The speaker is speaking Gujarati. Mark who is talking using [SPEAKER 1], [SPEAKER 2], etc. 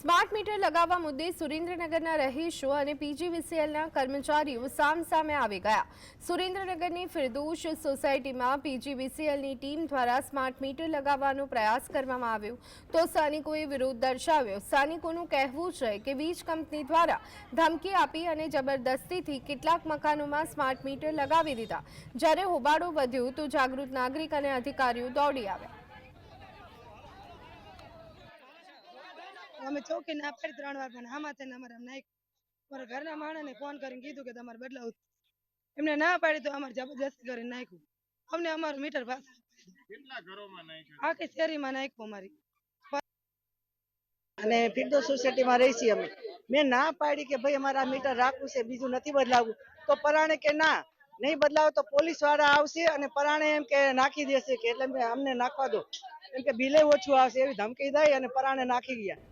[SPEAKER 1] સ્માર્ટ મીટર લગાવવા મુદ્દે સુરેન્દ્રનગરના રહીશો અને પીજીવીસીએલના કર્મચારીઓ સામસામે આવી ગયા. સુરેન્દ્રનગરની ફિરદોશ સોસાયટીમાં પીજીવીસીએલની ટીમ દ્વારા સ્માર્ટ મીટર લગાવવાનો પ્રયાસ કરવામાં આવ્યો. તો સ્થાનિકોએ વિરોધ દર્શાવ્યો. સ્થાનિકોનું કહેવું છે કે વીજ કંપની દ્વારા ધમકી આપી અને જબરદસ્તીથી કેટલાક મકાનોમાં સ્માર્ટ મીટર લગાવી દીધા. જ્યારે હોબાળો વધ્યો તો જાગૃત નાગરિક અને અધિકારીઓ દોડી આવ્યા.
[SPEAKER 2] અમે ચોકી ના પાડી ત્રણ વાર પણ આમાં થઈને અમારે નાખ્યું મારા ઘરના માણસને ફોન કરીને કીધું કે તમારે બદલાવું એમને ના પાડી તો અમારે જબરજસ્તી કરીને નાખ્યું. અમને અમારું મીટર પાછું
[SPEAKER 3] કેટલા ઘરોમાં નાખ્યું?
[SPEAKER 2] આખી શેરીમાં નાખ્યું અમારી.
[SPEAKER 4] અને ફિરદો સોસાયટીમાં રહી છીએ અમે. મેં ના પાડી કે ભાઈ અમારા મીટર રાખવું છે બીજું નથી બદલાવવું. તો પરાણે કે ના નહીં બદલાવો તો પોલીસવાળા આવશે અને પરાણે એમ કે નાખી દેશે કે એટલે અમને નાખવા દો. એમ કે બિલે ઓછું આવશે એવી ધમકી દઈ અને પરાણે નાખી ગયા.